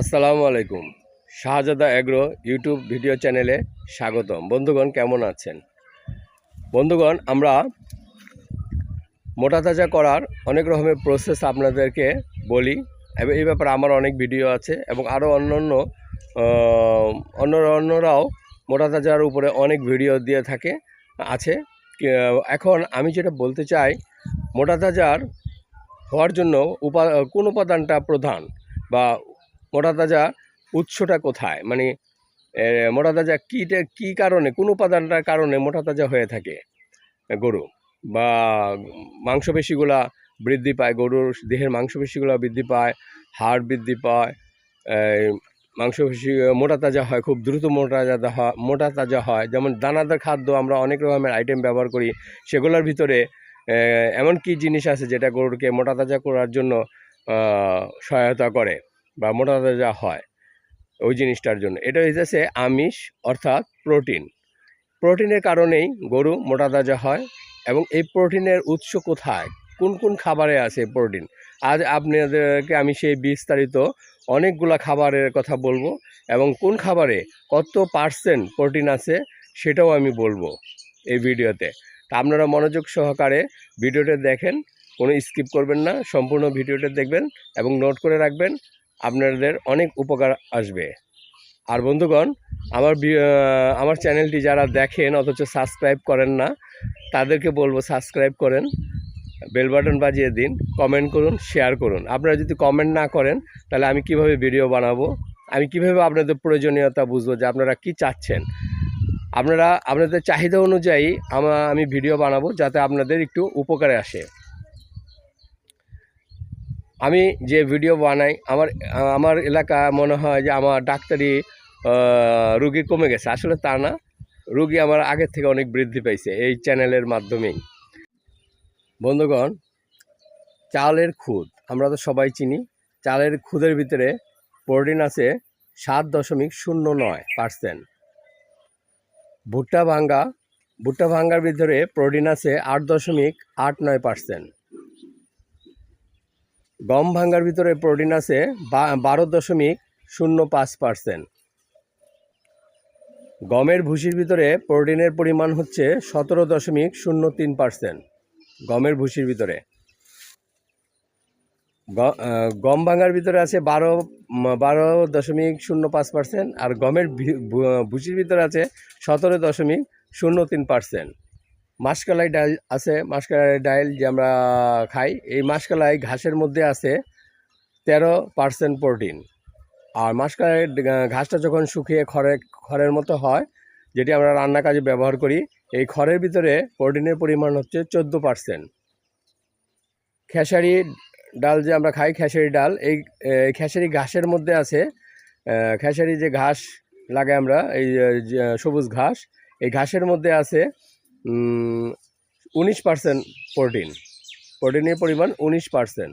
আসসালামু আলাইকুম। শাহজাদা agro YouTube video চ্যানেলে স্বাগতম। বন্ধুগণ, কেমন আছেন? বন্ধুগণ, আমরা মোটা তাজা করার অনেক রকমের প্রসেস আপনাদেরকে বলি। এবং, এই ব্যাপারে আমার অনেক ভিডিও আছে এবং আরও অন্য অন্য, অন্যরাও মোটা তাজার উপরে অনেক ভিডিও দিয়ে থাকে, আছে। এখন আমি যেটা বলতে চাই, মোটা তাজার হওয়ার জন্য উপা কোন উপাদানটা প্রধান বা মোটা তাজা উৎসটা কোথায়? মানে মোটা তাজা কীটা কী কারণে, কোন উপাদানটার কারণে মোটা তাজা হয়ে থাকে? গরু বা মাংসপেশিগুলা বৃদ্ধি পায়, গরুর দেহের মাংসপেশিগুলো বৃদ্ধি পায়, হাড় বৃদ্ধি পায় মাংসপেশি মোটা তাজা হয়, খুব দ্রুত মোটা তাজা হয় মোটা তাজা হয়। যেমন দানাদার খাদ্য আমরা অনেক রকমের আইটেম ব্যবহার করি, সেগুলোর ভিতরে এমন কি জিনিস আছে যেটা গরুকে মোটা তাজা করার জন্য সহায়তা করে? বা মোটা তাজা হয় ওই জিনিসটার জন্য। এটা হইতেছে আমিষ অর্থাৎ প্রোটিন। প্রোটিনের কারণেই গরু মোটা তাজা হয় এবং এই প্রোটিনের উৎস কোথায়? কোন কোন খাবারে আছে প্রোটিন? আজ আপনাদেরকে আমি সেই বিস্তারিত অনেকগুলা খাবারের কথা বলব এবং কোন খাবারে কত পার্সেন্ট প্রোটিন আছে সেটাও আমি বলব এই ভিডিওতে। তা আপনারা মনোযোগ সহকারে ভিডিওটা দেখেন, কোনো স্কিপ করবেন না, সম্পূর্ণ ভিডিওটা দেখবেন এবং নোট করে রাখবেন। আপনাদের অনেক উপকার আসবে। আর বন্ধুগণ, আমার আমার চ্যানেলটি যারা দেখেন, অথচ সাবস্ক্রাইব করেন না, তাদেরকে বলব সাবস্ক্রাইব করেন, বেল বাটন বাজিয়ে দিন, কমেন্ট করুন, শেয়ার করুন। আপনারা যদি কমেন্ট না করেন, তাহলে আমি কীভাবে ভিডিও বানাবো? আমি কীভাবে আপনাদের প্রয়োজনীয়তা বুঝব যে আপনারা কি চাচ্ছেন? আপনারা, আপনাদের চাহিদা অনুযায়ী আমা আমি ভিডিও বানাবো যাতে আপনাদের একটু উপকারে আসে। আমি যে ভিডিও বানাই, আমার আমার এলাকা মনে হয় যে আমার ডাক্তারি রুগী কমে গেছে। আসলে তা না। রুগী আমার আগের থেকে অনেক বৃদ্ধি পাইছে এই চ্যানেলের মাধ্যমেই। বন্ধুগণ, চালের খুদ, আমরা তো সবাই চিনি। চালের খুদের ভিতরে প্রোটিন আছে সাত দশমিক শূন্য নয় পার্সেন্ট ভুট্টা ভাঙ্গা, ভুট্টা ভাঙ্গার ভিতরে প্রোটিন আছে আট দশমিক আট নয় পার্সেন্ট গম ভাঙ্গার ভিতরে প্রোটিন আছে বারো দশমিক শূন্য পাঁচ পার্সেন্ট গমের ভুসির ভিতরে প্রোটিনের পরিমাণ হচ্ছে সতেরো দশমিক শূন্য তিন পার্সেন্ট গমের ভুসির ভিতরে। গম ভাঙ্গার ভিতরে আছে বারো বারো দশমিক শূন্য পাঁচ পার্সেন্ট আর গমের ভুসির ভিতরে আছে সতেরো দশমিক শূন্য তিন পার্সেন্ট মাসকালাই ডাইল আছে, মাসকালাই ডাইল যে আমরা খাই, এই মাসকালাই ঘাসের মধ্যে আছে তেরো পার্সেন্ট প্রোটিন। আর মাসকালাই ঘাসটা যখন শুকিয়ে খড়ে, খড়ের মতো হয়, যেটি আমরা রান্না কাজে ব্যবহার করি, এই খড়ের ভিতরে প্রোটিনের পরিমাণ হচ্ছে চোদ্দ পার্সেন্ট। খেসারি ডাল যে আমরা খাই, খেসারি ডাল, এই খেসারি ঘাসের মধ্যে আছে খেসারি যে ঘাস লাগে আমরা, এই সবুজ ঘাস, এই ঘাসের মধ্যে আছে উনিশ পার্সেন্ট প্রোটিন প্রোটিনের পরিমাণ উনিশ পার্সেন্ট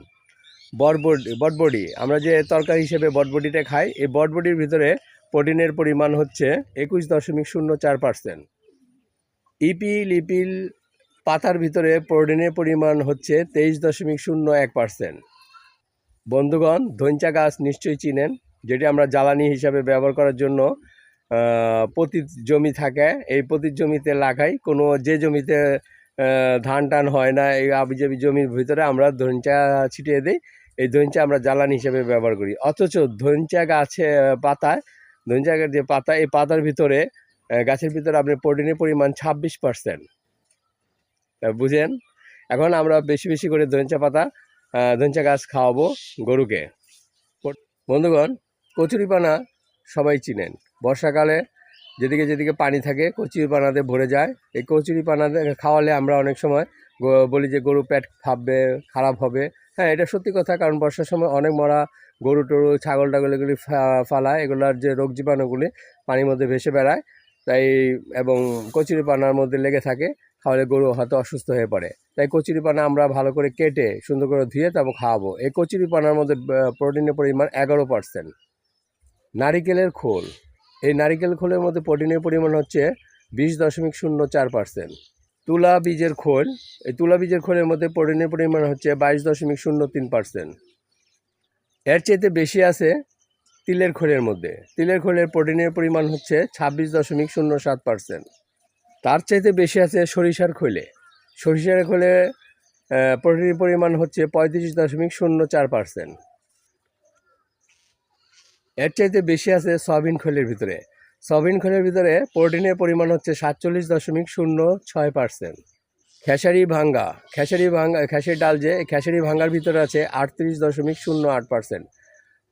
বটবডি বটবডি আমরা যে তরকারি হিসেবে বটবডিটা খাই, এই বটবডির ভিতরে প্রোটিনের পরিমাণ হচ্ছে একুশ দশমিক শূন্য চার পার্সেন্ট ইপি লিপিল পাতার ভিতরে প্রোটিনের পরিমাণ হচ্ছে তেইশ দশমিক শূন্য এক পার্সেন্ট বন্ধুগণ ধৈঞ্চা গাছ নিশ্চয়ই চিনেন, যেটি আমরা জ্বালানি হিসাবে ব্যবহার করার জন্য পতিত জমি থাকে, এই পতিত জমিতে লাগাই। কোনো যে জমিতে ধান টান হয় না, এই আবিজাবি জমির ভিতরে আমরা ধৈঞ্চা ছিটিয়ে দিই। এই ধৈঞ্চা আমরা জ্বালানি হিসেবে ব্যবহার করি। অথচ ধনচা গাছে পাতায় গাছের যে পাতা, এই পাতার ভিতরে গাছের ভিতরে আপনি প্রোটিনের পরিমাণ ছাব্বিশ পার্সেন্ট। বুঝেন? এখন আমরা বেশি বেশি করে ধনচা পাতা ধনচা গাছ খাওয়াবো গরুকে। বন্ধুগণ, কচুরিপানা সবাই চিনেন। বর্ষাকালে যেদিকে যেদিকে পানি থাকে, কচুরিপানাতে ভরে যায়। এই কচুরিপানাতে খাওয়ালে আমরা অনেক সময় বলি যে গরু পেট ফাঁপবে খারাপ হবে। হ্যাঁ এটা সত্যি কথা, কারণ বর্ষার সময় অনেক মরা গরু, টরু, ছাগল, টাগল এগুলি ফালায়। এগুলার যে রোগ জীবাণুগুলি পানির মধ্যে ভেসে বেড়ায়, তাই এবং কচুরিপানার মধ্যে লেগে থাকে, খাওয়ালে গরু হয়তো অসুস্থ হয়ে পড়ে। তাই কচুরিপানা আমরা ভালো করে কেটে, সুন্দর করে ধুয়ে তারপর খাওয়াবো। এই কচুরিপানার মধ্যে প্রোটিনের পরিমাণ এগারো পার্সেন্ট নারিকেলের খোল। এই নারিকেল খোলের মধ্যে প্রোটিনের পরিমাণ হচ্ছে বিশ দশমিক শূন্য চার পার্সেন্ট। তুলা বীজের খোল, এই তুলা বীজের খোলের মধ্যে প্রোটিনের পরিমাণ হচ্ছে বাইশ দশমিক শূন্য তিন পার্সেন্ট। এর চাইতে বেশি আছে তিলের খোলের মধ্যে। তিলের খোলের প্রোটিনের পরিমাণ হচ্ছে ছাব্বিশ দশমিক শূন্য সাত পার্সেন্ট। তার চাইতে বেশি আছে সরিষার খোলে। সরিষার খোলে প্রোটিনের পরিমাণ হচ্ছে পঁয়ত্রিশ দশমিক শূন্য চার পার্সেন্ট। এর চাইতে বেশি আছে সয়াবিন খোলের ভিতরে। সয়াবিন খোলের ভিতরে প্রোটিনের পরিমাণ হচ্ছে সাতচল্লিশ দশমিক শূন্য ছয় পার্সেন্ট। খেসারি ভাঙ্গা খেসারি ভাঙ্গা খেসারি ডাল যে খেসারি ভাঙ্গার ভিতরে আছে আটত্রিশ দশমিক শূন্য আট পার্সেন্ট।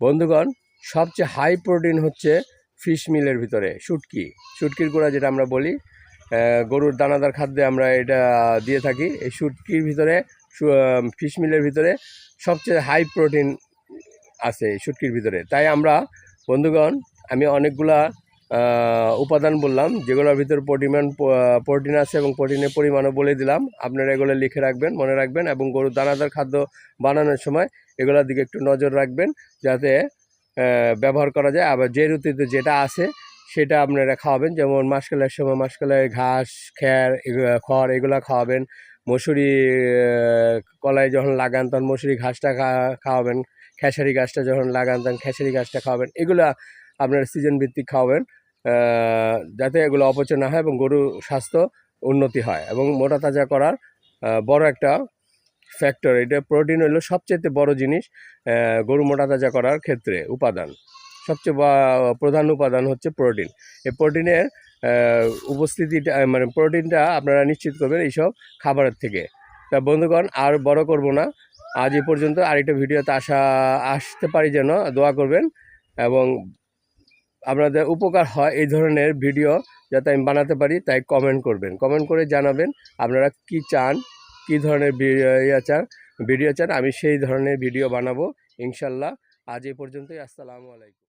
বন্ধুগণ, সবচেয়ে হাই প্রোটিন হচ্ছে ফিশ মিলের ভিতরে, শুটকি। শুটকির গুঁড়া যেটা আমরা বলি গরুর দানাদার খাদ্যে আমরা এটা দিয়ে থাকি। এই শুটকির ভিতরে ফিশ মিলের ভিতরে সবচেয়ে হাই প্রোটিন আছে শুটকির ভিতরে। তাই আমরা, বন্ধুগণ, আমি অনেকগুলা উপাদান বললাম, যেগুলোর ভিতরে পরিমাণ প্রোটিন আছে এবং প্রোটিনের পরিমাণও বলে দিলাম। আপনারা এগুলো লিখে রাখবেন, মনে রাখবেন এবং গরুর দানাদার খাদ্য বানানোর সময় এগুলোর দিকে একটু নজর রাখবেন যাতে ব্যবহার করা যায়। আবার যে ঋতুতে যেটা আছে, সেটা আপনারা খাওয়াবেন। যেমন মাসকালের সময় মাসকালের ঘাস খ্যার খড়, এগুলো খাওয়াবেন। মসুরি কলাই যখন লাগান, তখন মসুরি ঘাসটা খাওয়াবেন। খেসারি গাছটা যখন লাগান, তখন খেসারি গাছটা খাওয়াবেন। এগুলা আপনার সিজন ভিত্তিক খাওয়াবেন যাতে এগুলো অপচয় না হয় এবং গরু স্বাস্থ্য উন্নতি হয় এবং মোটা তাজা করার বড় একটা ফ্যাক্টর এটা প্রোটিন হলো সবচেয়ে বড় জিনিস গরু মোটা তাজা করার ক্ষেত্রে উপাদান। সবচেয়ে প্রধান উপাদান হচ্ছে প্রোটিন এই প্রোটিনের উপস্থিতিটা মানে প্রোটিনটা আপনারা নিশ্চিত করবেন এইসব খাবারের থেকে। তা বন্ধুগণ, আর বড় করব না। আজ এ পর্যন্ত আরেকটা ভিডিওতে আসা আসতে পারি যেন, দোয়া করবেন এবং আপনাদের উপকার হয় এই ধরনের ভিডিও যাতে আমি বানাতে পারি, তাই কমেন্ট করবেন। কমেন্ট করে জানাবেন আপনারা কি চান, কি ধরনের ইয়া চান, ভিডিও চান, আমি সেই ধরনের ভিডিও বানাবো, ইনশাল্লাহ। আজ এ পর্যন্তই, আসসালামু আলাইকুম।